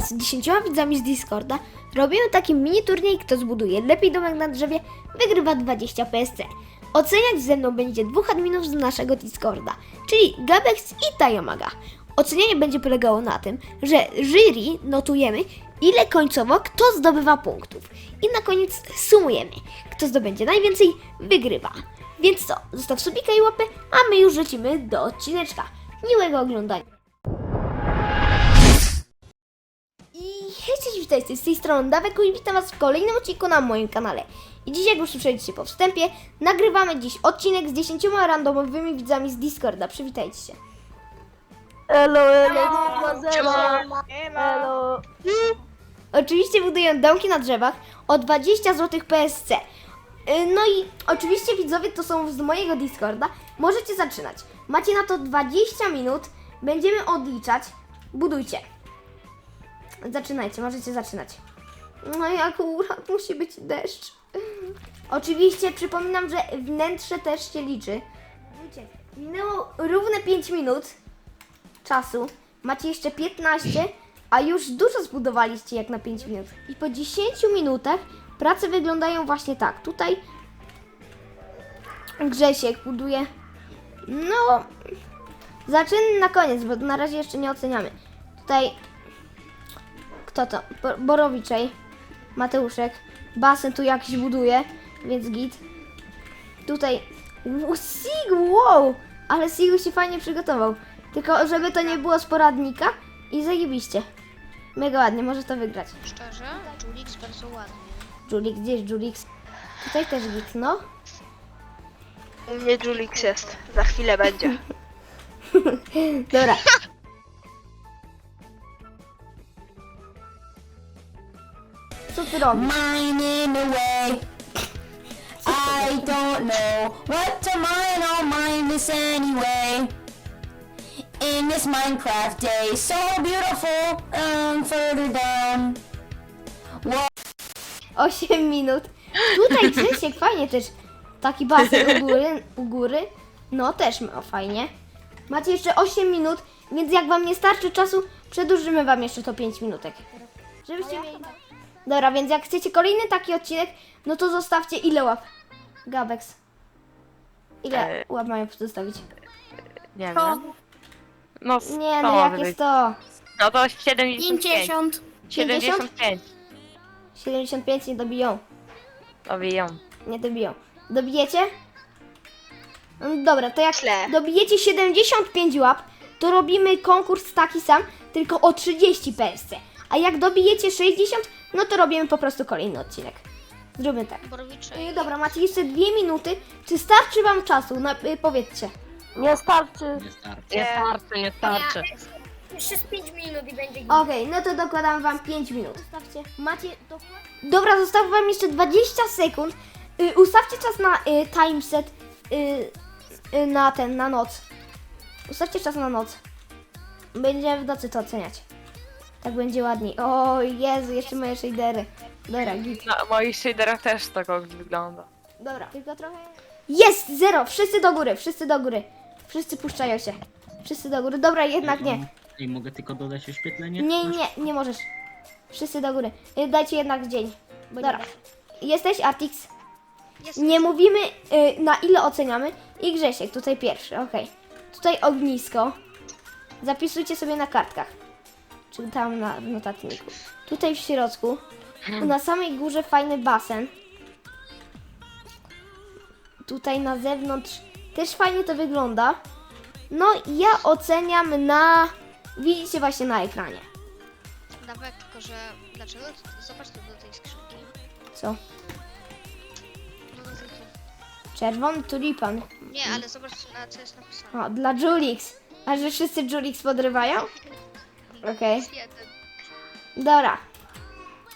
Z 10 widzami z Discorda robimy taki mini turniej, kto zbuduje lepiej domek na drzewie, wygrywa 20 PSC. Oceniać ze mną będzie dwóch adminów z naszego Discorda, czyli Gabex i Tayomaga. Ocenianie będzie polegało na tym, że jury notujemy, ile końcowo kto zdobywa punktów. I na koniec sumujemy. Kto zdobędzie najwięcej, wygrywa. Więc co, zostaw subika i łapę, a my już lecimy do odcineczka. Miłego oglądania. Witajcie, z tej strony Daweku i witam Was w kolejnym odcinku na moim kanale. I dzisiaj, jak już słyszeliście po wstępie, nagrywamy dziś odcinek z 10 randomowymi widzami z Discorda. Przywitajcie się. Elo, elo. Elo. Oczywiście budują domki na drzewach o 20 zł PSC. No i oczywiście widzowie to są z mojego Discorda. Możecie zaczynać. Macie na to 20 minut. Będziemy odliczać. Budujcie. Zaczynajcie, możecie zaczynać. No i akurat musi być deszcz. Oczywiście przypominam, że wnętrze też się liczy. Minęło równe 5 minut czasu. Macie jeszcze 15, a już dużo zbudowaliście jak na 5 minut. I po 10 minutach prace wyglądają właśnie tak. Tutaj Grzesiek buduje. No, zaczynamy na koniec, bo na razie jeszcze nie oceniamy. Tutaj kto to? Bo- Borowiczej, Mateuszek. Basen tu jakiś buduje, więc git. Tutaj Sig, wow! Ale Sigu się fajnie przygotował. Tylko żeby to nie było z poradnika i zajebiście. Mega ładnie, może to wygrać. Szczerze, Julix bardzo ładnie. Julix, gdzie jest Julix? Tutaj też git, no. U mnie Julix jest. Za chwilę będzie. Dobra. Ty robisz? mining away. I don't know what to mine, I'll mine this anyway. In this Minecraft day, so beautiful, um, further down. 8 minut. Tutaj Grzesiek fajnie też. Taki basen u góry, u góry. No też ma fajnie. Macie jeszcze 8 minut, więc jak wam nie starczy czasu, przedłużymy wam jeszcze to 5 minutek. Żebyście mieli... Dobra, więc jak chcecie kolejny taki odcinek, no to zostawcie ile łap? Gabex. Ile E. łap mają zostawić? Nie wiem. No, Nie, no jakie być. 100? No to 75. 75. 75 nie dobiją. Dobiją. Nie dobiją. Dobijecie? No Dobra, to jak Źle. dobijecie 75 łap, to robimy konkurs taki sam, tylko o 30 PSC. A jak dobijecie 60, no to robimy po prostu kolejny odcinek. Zróbmy tak. Yy, dobra, macie jeszcze dwie minuty. Czy starczy wam czasu? No, yy, powiedzcie. Nie starczy. Nie starczy. Nie starczy, nie starczy. Jeszcze z 5 minut i będzie Okej, no to dokładam wam 5 minut. Ustawcie, macie Dobra, zostało wam jeszcze 20 sekund. Y, ustawcie czas na y, timeset y, y, na ten, na noc. Ustawcie czas na noc. Będziemy w nocy to oceniać. Tak będzie ładniej. O Jezu, jeszcze moje shadery. Dobra, git. Na moich shaderach też tak wygląda. Dobra, tylko trochę... Jest! Zero! Wszyscy do góry, wszyscy do góry. Wszyscy puszczają się. Wszyscy do góry. Dobra, jednak nie. Ej, mogę tylko dodać oświetlenie? Nie, nie, nie możesz. Wszyscy do góry. Y, Dajcie jednak dzień. Dobra. Jesteś, Artix? Nie mówimy y, na ile oceniamy. I Grzesiek, tutaj pierwszy, okej. Tutaj ognisko. Zapisujcie sobie na kartkach. Tam na notatniku. Tutaj w środku. Na samej górze fajny basen. Tutaj na zewnątrz też fajnie to wygląda. No i ja oceniam na... Widzicie właśnie na ekranie. Dawek, tylko że dlaczego? Zobacz tu do tej skrzynki. Co? No do tej tu. Czerwony tulipan. Nie, ale zobacz na co jest napisane. O, dla Julix. A że wszyscy Julix podrywają? Okej. Jeden. Dobra.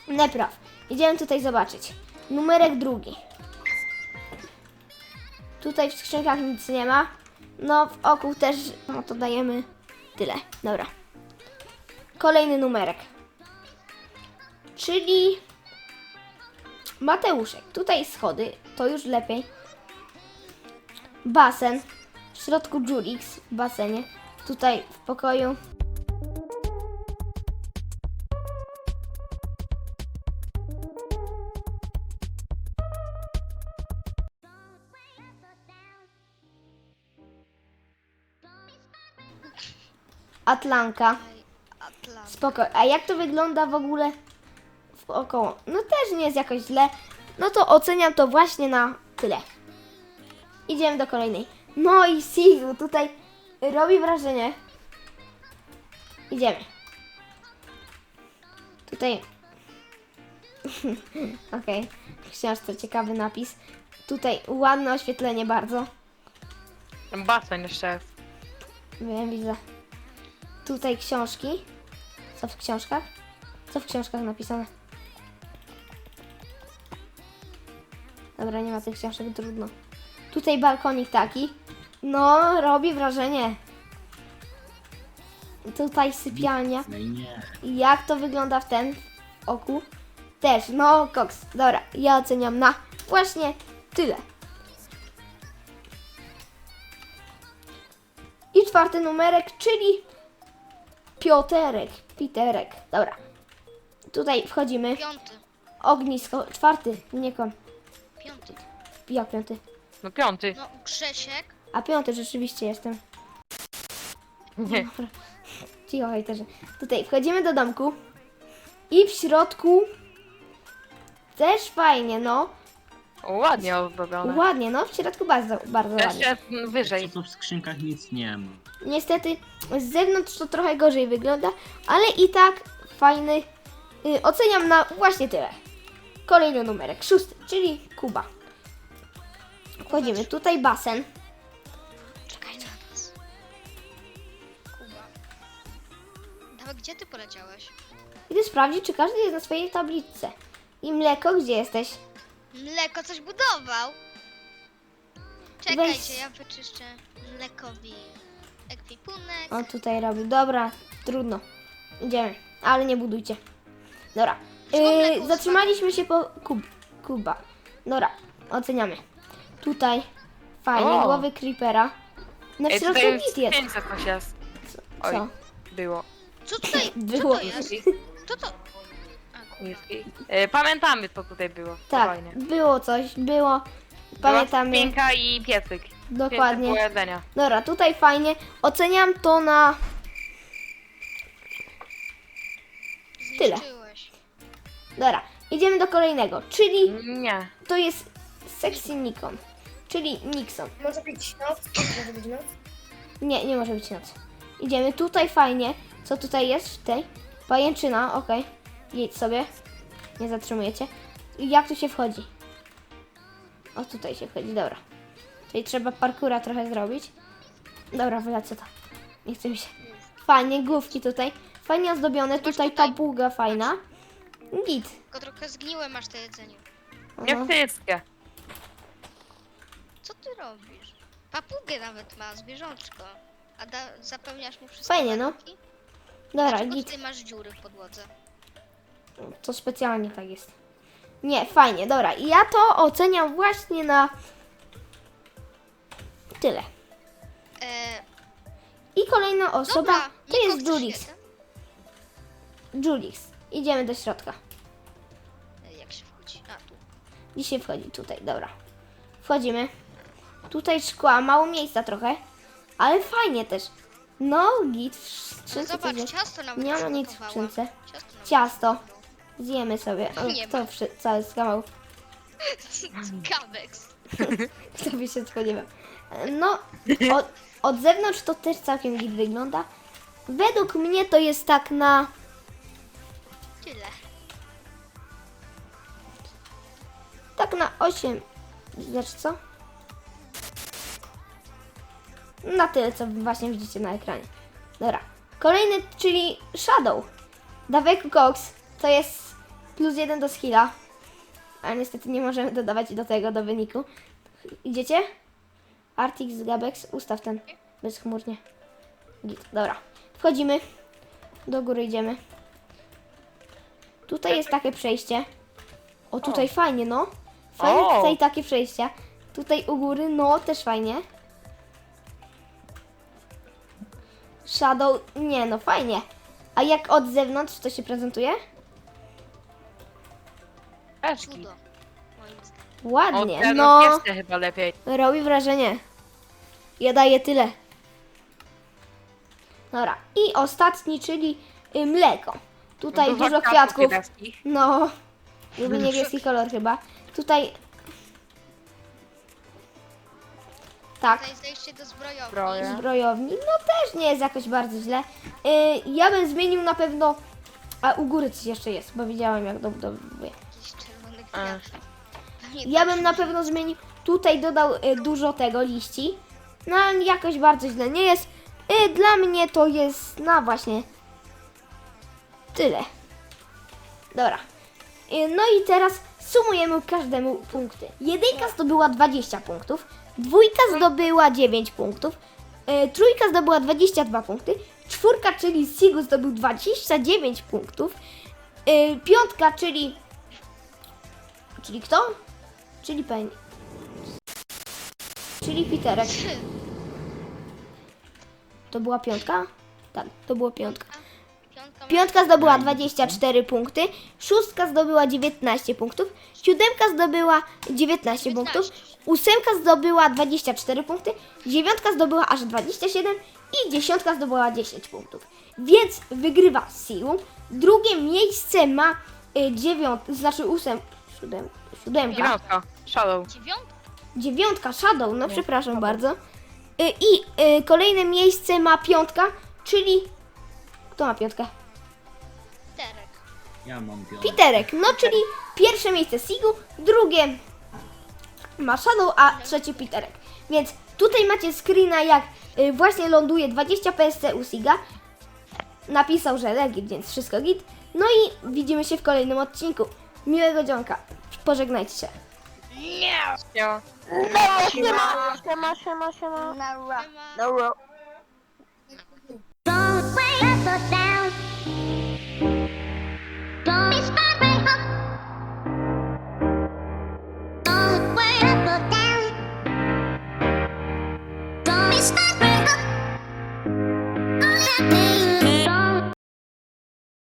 Nepraw. Idziemy tutaj zobaczyć. Numerek drugi. Tutaj w skrzynkach nic nie ma. No, w oku też, no to dajemy tyle. Dobra. Kolejny numerek. Czyli Mateuszek. Tutaj schody, to już lepiej. Basen. W środku Julix w basenie. Tutaj w pokoju Atlanka. Spoko. A jak to wygląda w ogóle w około? No też nie jest jakoś źle. No to oceniam to właśnie na tyle. Idziemy do kolejnej. No i Sisu tutaj robi wrażenie. Idziemy. Tutaj. Okej. W książce ciekawy napis. Tutaj ładne oświetlenie bardzo. Basen jeszcze jest. Wiem, widzę. Tutaj książki. Co w książkach? Co w książkach napisane? Dobra, nie ma tych książek, trudno. Tutaj balkonik taki. No, robi wrażenie. Tutaj sypialnia. No i nie. Jak to wygląda w ten oku? Też, no, koks. Dobra, ja oceniam na właśnie tyle. I czwarty numerek, czyli Pioterek, Piterek. Dobra. Tutaj wchodzimy. Piąty. Ognisko, czwarty, nie kon. Piąty. Jak piąty? No piąty. No, Grzesiek. A piąty rzeczywiście jestem. Nie. Cicho, hejterze. Tutaj wchodzimy do domku. I w środku też fajnie, no. Ładnie ozdobione. Ładnie, no. W środku bardzo, bardzo ładnie. Jeszcze wyżej. Co to w skrzynkach nic nie ma. Niestety z zewnątrz to trochę gorzej wygląda, ale i tak fajny. Y, oceniam na właśnie tyle. Kolejny numerek, szósty, czyli Kuba. Wchodzimy, tutaj basen. Czekaj na nas. Kuba. Dawaj, gdzie ty poleciałeś? Idę sprawdzić, czy każdy jest na swojej tabliczce. I mleko, gdzie jesteś? Mleko coś budował. Czekajcie, Weź- ja wyczyszczę mlekowi ekwipunek. On tutaj robi. Dobra, trudno. Idziemy, ale nie budujcie. Dobra. Yy, zatrzymaliśmy się po Kub, Kuba. Dobra, oceniamy. Tutaj fajnie, O! głowy creepera. Na Ej, środku tutaj git jest. 500 coś jest. Oj, Co? było. Co tutaj? Co Było. to jest? Co to? A, kurwa. Niski. E, pamiętamy co tutaj było. Tak, Spokojnie. było coś, było. Pamiętamy. Była spinka i piecyk. Dokładnie. Jedzenia. Dobra, tutaj fajnie. Oceniam to na Tyle. Zniszczyłeś. Dobra, idziemy do kolejnego, czyli Nie. to jest Sexy Nikon, czyli Nixon. Może być noc? Może być noc? Nie, nie może być noc. Idziemy tutaj fajnie. Co tutaj jest w tej? Pajęczyna, okej. Jedź sobie. Nie zatrzymujecie. I jak tu się wchodzi? O, tutaj się wchodzi, dobra. Czyli trzeba parkura trochę zrobić. Dobra, wylecę to. Nie chce mi się. Fajnie, główki tutaj. Fajnie ozdobione. Tutaj papuga fajna. Git. Tylko trochę zgniłe masz to jedzenie. Nie Aha. wszystkie. Co ty robisz? Papugę nawet ma, zwierzączko. A da, zapełniasz mu wszystkie Fajnie, no. warunki? Dobra, Dlaczego git. ty masz dziury w podłodze? To specjalnie tak jest. Nie, fajnie, dobra. I ja to oceniam właśnie na tyle. E, I kolejna osoba dobra, to Niko, jest chcesz Julix. Julix. Idziemy do środka. E, Jak się wchodzi? A, tu. Dzisiaj wchodzi tutaj, dobra. Wchodzimy. Tutaj szkła, mało miejsca trochę, ale fajnie też. No, git w No zobacz, coś jest. ciasto nawet Nie ma nic w skrzynce. Ciasto nawet Ciasto. Zjemy sobie. O, Nie kto cały skamał? Kabeks. Kto by się spodziewał? No, od, od zewnątrz to też całkiem git wygląda. Według mnie to jest tak na Tyle. Tak na 8. Znaczy co? Na tyle, co właśnie widzicie na ekranie. Dobra. Kolejny, czyli Shadow. Dawek Cox to jest plus jeden do skilla. Ale niestety nie możemy dodawać do tego, do wyniku. Idziecie? Artix Gabex, ustaw ten bezchmurnie. Git, dobra. Wchodzimy. Do góry idziemy. Tutaj jest takie przejście. O, tutaj fajnie, no. Fajne O! tutaj takie przejścia. Tutaj u góry, no, też fajnie. Shadow, nie no, fajnie. A jak od zewnątrz to się prezentuje? Peszki. Cudo. Moim zdaniem. Ładnie, Od no. no. chyba lepiej. Robi wrażenie. Ja daję tyle. Dobra. I ostatni, czyli y, mleko. Tutaj Dużo dużo kwiatków niebieskich. No, lubię niebieski kolor chyba. Tutaj. Tak, Tutaj zejście do zbrojowni. Zbroje. zbrojowni. No też nie jest jakoś bardzo źle. Y, ja bym zmienił na pewno. A u góry coś jeszcze jest, bo widziałem jak dobudowuje. A. Ja bym na pewno zmienił. Tutaj dodał y, dużo tego liści. No ale jakoś bardzo źle nie jest. Y, dla mnie to jest no właśnie tyle. Dobra. Y, no i teraz sumujemy każdemu punkty. Jedynka zdobyła 20 punktów, dwójka zdobyła 9 punktów, y, trójka zdobyła 22 punkty, czwórka, czyli Sigu zdobył 29 punktów, y, piątka, czyli Czyli kto? Czyli Penny. Czyli Peterek. To była piątka? Tak, to była piątka. Piątka, Piątka zdobyła 24 punkty, szóstka zdobyła 19 punktów, siódemka zdobyła 19 punktów, ósemka zdobyła 24 punkty, dziewiątka zdobyła aż 27 i dziesiątka zdobyła 10 punktów. Więc wygrywa Siu. Drugie miejsce ma y, dziewiąt, znaczy ósem, siódem, siódemka. Dziewiątka. Shadow. Dziewiątka. Dziewiątka, Shadow, no przepraszam bardzo. Y, I y, kolejne miejsce ma piątka, czyli... Kto ma piątkę? Terek. Ja mam piątkę. Piterek, no czyli pierwsze miejsce Sigu, drugie ma Shadow, a trzecie Piterek. Więc tutaj macie screena jak y, właśnie ląduje 20 PSC u Siga. Napisał, że legit, więc wszystko git. No i widzimy się w kolejnym odcinku. Miłego dzionka. Pożegnajcie się. Siema. Siema, siema, siema. Siema. Dobra. Don't wait, down.